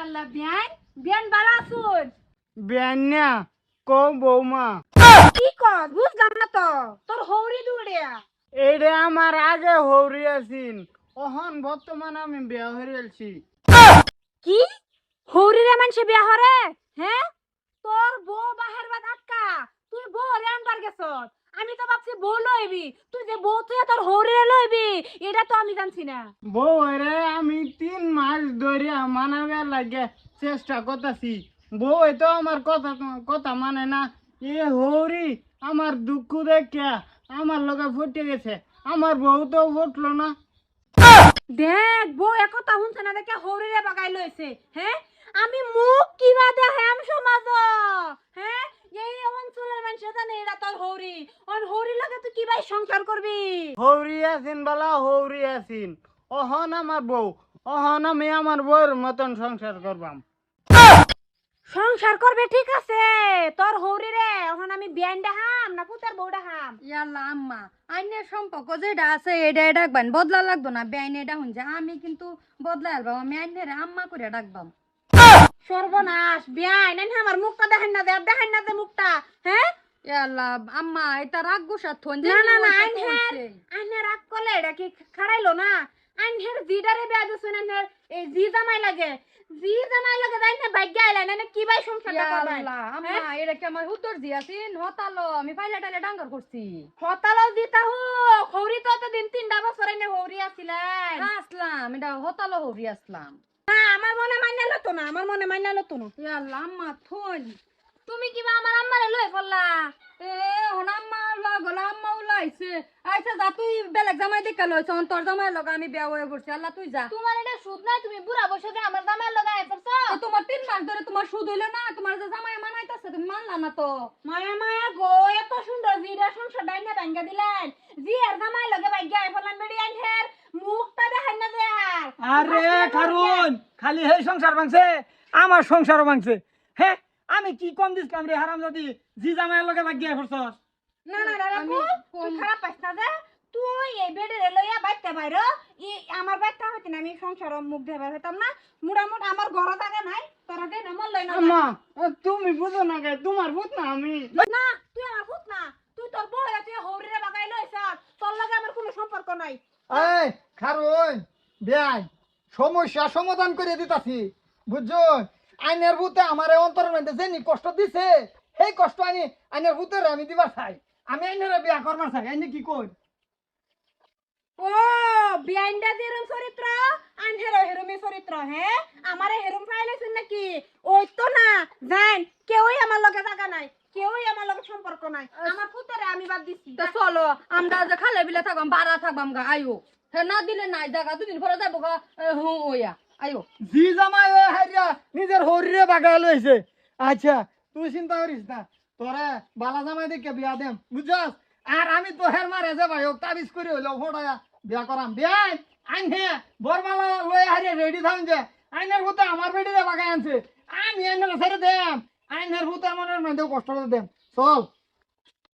আল্লাহ বিয়ান বিয়ান বালা আসুন বেন্যা কো বৌমা। কি কর বুঝলাম না তো তোর হৌরি দুড়িয়া এইটা আমার আগে হৌরি আছিন অহন বর্তমান আমি বিয়া হরিয়ালছি কি? হৌরি রে মানুষে বিয়া হরে? হ্যাঁ? তোর বউ বাহের বাদ আটকা তুই বউ রে আনবার গেছ আমি তো ভাবছি বউ লইবি তুই যে বউ তুই তোর হৌরি রে লইবি এটা তো আমি জানছি না। বউ রে আমি তিন মাস ধরে মানাবে লাগে চেষ্টা করতেছি। বউ তো আমার কথা কথা মানে না। এ হৌরি আমার দুঃখ দেখে আমার লগে ফুটে গেছে। আমার বউ তো ফুটলো না। দেখ বউ একথা শুনছে না দেখে হৌরি রে বাগাই লইছে হ্যাঁ? আমি মুখ কিবা দে হেম সমাজ হ্যাঁ এই অঞ্চলের মানুষ জানে এটা তোর হৌরি ওর হৌরি লাগে তুই কিবাই সংসার করবি? হৌরি আছিন বালা হৌরি আছিন। অহন আমার বউ অহন আমি আমার বউর মতন সংসার করবাম। সংসার করবে ঠিক আছে। তোর হৌরি রে এখন আমি বিয়ান হাম না পুতার বউডা হাম ইয়াল্লা আম্মা আইনের সম্পর্ক যেটা আছে এটা ডাকবেন বদলা লাগতো না। বেআইন এটা শুনছে আমি কিন্তু বদলা আলবাম আমি আইনের আম্মা করে ডাকবাম। সর্বনাশ বিয়ান আমার মুখটা দেখেন না দে দেখেন না দে মুখটা হ্যাঁ? আম্মা এটা রাগ গুসা থন না না না আইনের আইনের রাগ করলে এটা কি খাড়াইলো না? আইনের জিডারে বেয়া দিছেন আইনের এই জি জামাই লাগে। জি জামাই লাগে তাই না ভাগ্য আইলা না কি ভাই সংসারটা করবে? আম্মা এটা কি আমার হতালো আমি পাইলে টাইলে ডাঙ্গর করছি। হতালো দিতা হো খৌরি তো তো দিন তিনটা বছর এনে হৌরি আছিলেন আসলাম এটা হতালো হরি আসলাম। না আমার মনে মাইনা লতো না আমার মনে মাইনা লতো না। ইয়াল্লা আম্মা থন। তুমি কিবা আমার আম্মারে লই পড়লা এ হন আম্মা লাগল আম্মা উলাইছে আচ্ছা যা তুই বেলেগ জামাই দেখে লইছ তোর জামাই লগ আমি বিয়া হয়ে পড়ছি আল্লাহ তুই যা। তোমার এটা সুদ নাই তুমি বুড়া বসে আমার দামের লগাই পড়ছো তো তোমার তিন মাস ধরে তোমার সুদ হইল না তোমার যে জামাই মানাইতেছে তুমি মানলা না তো? মায়া মায়া গো এত সুন্দর জিরা সংসার ডাইনা ভাঙ্গা দিলেন। জি আর জামাই লগে ভাগ্য আই ফলান বেড়ি আইনের মুখটা দেখাই না দে আর। কারণ খালি সেই সংসার ভাঙছে আমার সংসারও ভাঙছে। হ্যাঁ আমি কি কম দিছিলাম রে হারাম যদি জি জামাইয়ের লগে লাগিয়ে ফেরছস না না না আমি রাখু তুই কম- খারাপ পাইছ না যে। তুই এই বেডে লইয়া বাইতে বাইর ই আমার বাইতে হইতে না আমি সংসার মুখ বের হইতাম না। মুড়ামুড় আমার ঘর জায়গা নাই তোরা দে না মন লই না আম্মা তুমি বুঝো না কে তোমার বুঝ না আমি। না তুই আমার ভূত না। তুই তোর বউরা তুই হৌরিরে বাগাই লইছ তোর লগে আমার কোনো সম্পর্ক নাই। এই খারুন বেআই সমস্যা সমাধান করে দিতাছি। বুঝছ? আইনের ভূতে আমার অন্তরের মধ্যে যে কষ্ট দিছে সেই কষ্ট আনি আইনের ভূতের আমি দিবার চাই। আমি আইনের বিয়া করবার চাই আইনি কি কই? ও বিয়াইন্ডা যেরম চরিত্র আনহের হেরুমি চরিত্র হ্যাঁ আমারে হেরুম ফাইলেছেন নাকি? ওই তো না জান কেউই আমার লগে জায়গা নাই কেউই আমার লগে সম্পর্ক নাই। আমার পুতরে আমি বাদ দিছি। তো চলো আমরা যে খালে বিলে থাকবাম বাড়া থাকবাম গা আইও হে না দিলে নাই জায়গা দুদিন পরে যাব গা হু ওয়া। আইও জি জামাই হারিয়া নিজের হরিরে বাগা লইছে আচ্ছা তুই চিন্তা করিস না তোরে বালা জামাই দেখে বিয়া দেম বুঝছস আর আমি তো হের মারে যে ভাই তাবিজ করে হইল ফোটায়া বিয়া করাম বিয়াই আইন হে বরমালা লই হারিয়ে রেডি থাকুন যে। আইনের ভূতে আমার বেডিতে বাগাই আনছে। আমি আইনের দেম। আইনের ভূতে আমার মধ্যেও কষ্ট করে দেম। চল।